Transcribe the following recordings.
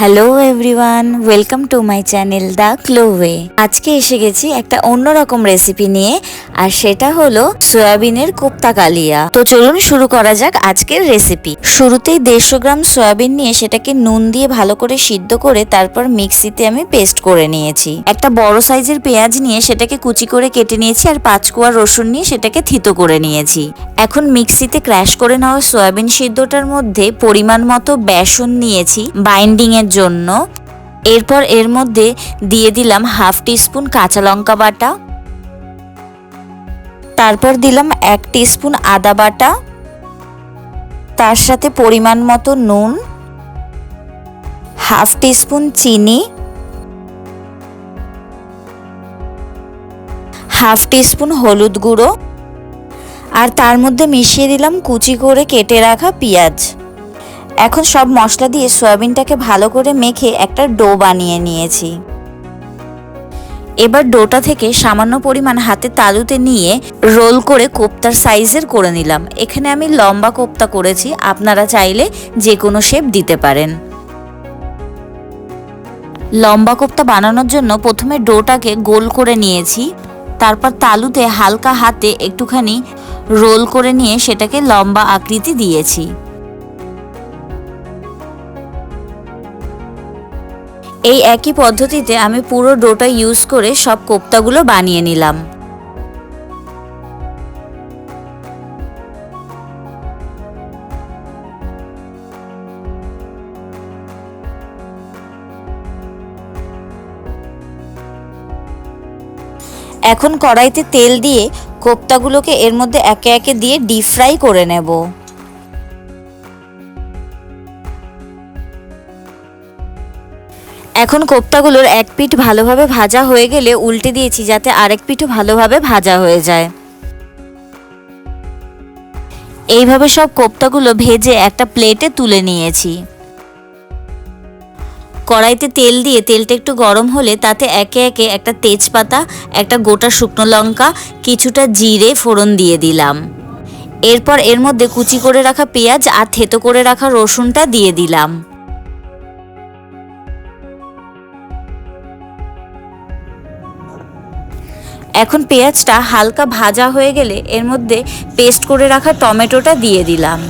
Hello everyone welcome to my channel the Chloe আজকে এসে গেছি একটা অন্যরকম রেসিপি নিয়ে, আর সেটা হলো সয়াবিনের কোপ্তা কালিয়া তো চলুন শুরু করা যাক আজকের রেসিপি শুরুতেই দেড়শো গ্রাম সয়াবিন নিয়ে সেটাকে নুন দিয়ে ভালো করে সিদ্ধ করে তারপর মিক্সিতে আমি পেস্ট করে নিয়েছি। একটা বড় সাইজের পেঁয়াজ নিয়ে সেটাকে কুচি করে কেটে নিয়েছি, আর পাঁচ কোয়া রসুন নিয়ে সেটাকে থিতো করে নিয়েছি। এখন মিক্সিতে ক্র্যাশ করে নেওয়া সয়াবিন সিদ্ধটার মধ্যে পরিমাণ মতো বেসন নিয়েছি বাইন্ডিং এর জন্য। এরপর এর মধ্যে দিয়ে দিলাম হাফ টিস্পুন কাঁচা লঙ্কা বাটা। তারপর দিলাম এক টিস্পুন আদা বাটা। তার সাথে পরিমাণ মতো নুন। হাফ টিস্পুন চিনি। হাফ টিস্পুন হলুদ গুঁড়ো। আর তার মধ্যে মিশিয়ে দিলাম কুচি করে কেটে রাখা পেঁয়াজ। এখন সব মশলা দিয়ে সয়াবিনটাকে ভালো করে মেখে একটা ডো বানিয়ে নিয়েছি। এবার ডোটা থেকে সামান্য পরিমাণ হাতে তালুতে নিয়ে রোল করে কোপ্তার সাইজের করে নিলাম। এখানে আমি লম্বা কোপ্তা করেছি, আপনারা চাইলে যে কোনো শেপ দিতে পারেন। লম্বা কোপ্তা বানানোর জন্য প্রথমে ডোটাকে গোল করে নিয়েছি, তারপর তালুতে হালকা হাতে একটুখানি রোল করে নিয়ে সেটাকে লম্বা আকৃতি দিয়েছি। এই একই পদ্ধতিতে আমি পুরো ডোটা ইউজ করে সব কোপ্তাগুলো বানিয়ে নিলাম। এখন কড়াইতে তেল দিয়ে কোপ্তাগুলোকে এর মধ্যে একে একে দিয়ে ডিপ ফ্রাই করে নেব। এখন কোপ্তাগুলোর এক পিঠ ভালোভাবে ভাজা হয়ে গেলে উল্টে দিয়েছি যাতে আরেক পিঠও ভালোভাবে ভাজা হয়ে যায়। এইভাবে সব কোপ্তাগুলো ভেজে একটা প্লেটে তুলে নিয়েছি। কড়াইতে তেল দিয়ে তেলটা একটু গরম হলে তাতে একে একে একটা তেজপাতা, একটা গোটা শুকনো লঙ্কা, কিছুটা জিরে, ফোড়ন দিয়ে দিলাম। এরপর এর মধ্যে কুচি করে রাখা পেঁয়াজ আর থেতো করে রাখা রসুনটা দিয়ে দিলাম। এখন পেঁয়াজটা হালকা ভাজা হয়ে গেলে এর মধ্যে পেস্ট করে রাখা টমেটোটা দিয়ে দিলাম।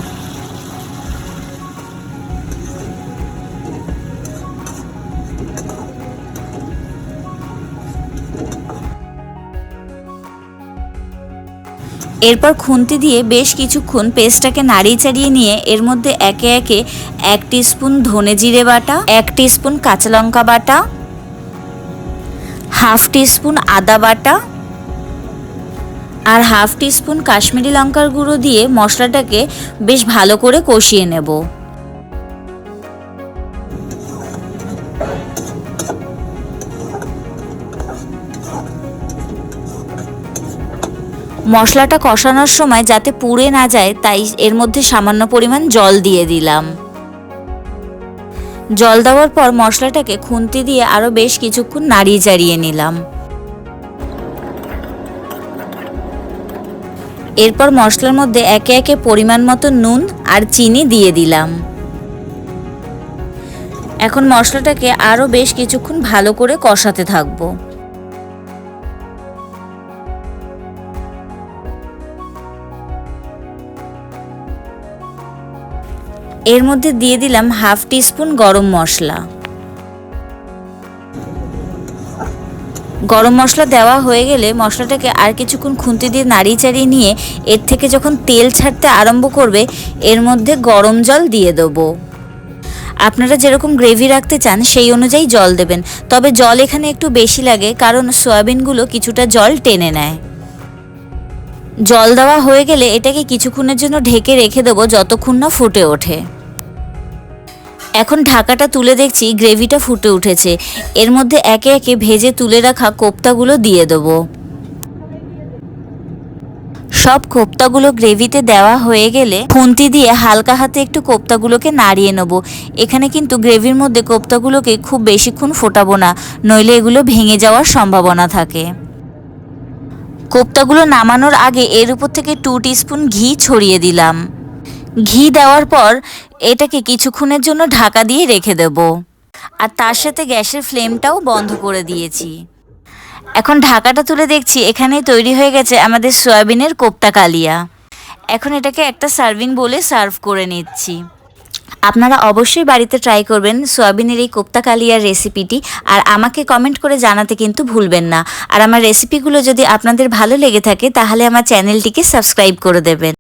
এরপর খুন্তি দিয়ে বেশ কিছুক্ষণ পেস্টটাকে নাড়িয়ে চাড়িয়ে নিয়ে এর মধ্যে একে একে এক স্পুন ধনে জিরে বাটা, এক স্পুন কাঁচা লঙ্কা বাটা, হাফ টিস্পুন আদা বাটা আর হাফ টিস্পুন কাশ্মীরি লঙ্কার গুঁড়ো দিয়ে মশলাটাকে বেশ ভালো করে কষিয়ে নেব। মশলাটা কষানোর সময় যাতে পুড়ে না যায়, তাই এর মধ্যে সামান্য পরিমাণ জল দিয়ে দিলাম। জল দেওয়ার পর মশলাটাকে খুন্তি দিয়ে আরও বেশ কিছুক্ষণ নাড়িয়ে চাড়িয়ে নিলাম। এরপর মশলার মধ্যে একে একে পরিমাণ মতো নুন আর চিনি দিয়ে দিলাম। এখন মশলাটাকে আরও বেশ কিছুক্ষণ ভালো করে কষাতে থাকব। এর মধ্যে দিয়ে দিলাম হাফ টিস্পুন গরম মশলা। গরম মশলা দেওয়া হয়ে গেলে মশলাটাকে আর কিছুক্ষণ খুন্তি দিয়ে নাড়িয়ে চাড়িয়ে নিয়ে এর থেকে যখন তেল ছাড়তে আরম্ভ করবে, এর মধ্যে গরম জল দিয়ে দেবো। আপনারা যেরকম গ্রেভি রাখতে চান, সেই অনুযায়ী জল দেবেন। তবে জল এখানে একটু বেশি লাগে, কারণ সয়াবিনগুলো কিছুটা জল টেনে নেয়। জল দেওয়া হয়ে গেলে এটাকে কিছুক্ষণের জন্য ঢেকে রেখে দেবো, যতক্ষণ না ফুটে ওঠে। এখন ঢাকাটা তুলে দেখছি গ্রেভিটা ফুটে উঠেছে। এর মধ্যে একে একে ভেজে তুলে রাখা কোপ্তাগুলো দিয়ে দেবো। সব কোপ্তাগুলো গ্রেভিতে দেওয়া হয়ে গেলে খুন্তি দিয়ে হালকা হাতে একটু কোপ্তাগুলোকে নাড়িয়ে নেব। এখানে কিন্তু গ্রেভির মধ্যে কোপ্তাগুলোকে খুব বেশিক্ষণ ফোটাবো না, নইলে এগুলো ভেঙে যাওয়ার সম্ভাবনা থাকে। কোপ্তাগুলো নামানোর আগে এর উপর থেকে টু টিস্পুন ঘি ছড়িয়ে দিলাম। ঘি দেওয়ার পর এটাকে কিছুক্ষণের জন্য ঢাকা দিয়ে রেখে দেব। আর তার সাথে গ্যাসের ফ্লেমটাও বন্ধ করে দিয়েছি। এখন ঢাকাটা তুলে দেখছি, এখানেই তৈরি হয়ে গেছে আমাদের সয়াবিনের কোপ্তা কালিয়া। এখন এটাকে একটা সার্ভিং বলে সার্ভ করে নিচ্ছি। আপনারা অবশ্যই বাড়িতে ট্রাই করবেন সোয়াবিনের এই কোপ্তা কালিয়ার রেসিপিটি, আর আমাকে কমেন্ট করে জানাতে কিন্তু ভুলবেন না। আর আমার রেসিপিগুলো যদি আপনাদের ভালো লেগে থাকে, তাহলে আমার চ্যানেলটিকে সাবস্ক্রাইব করে দেবেন।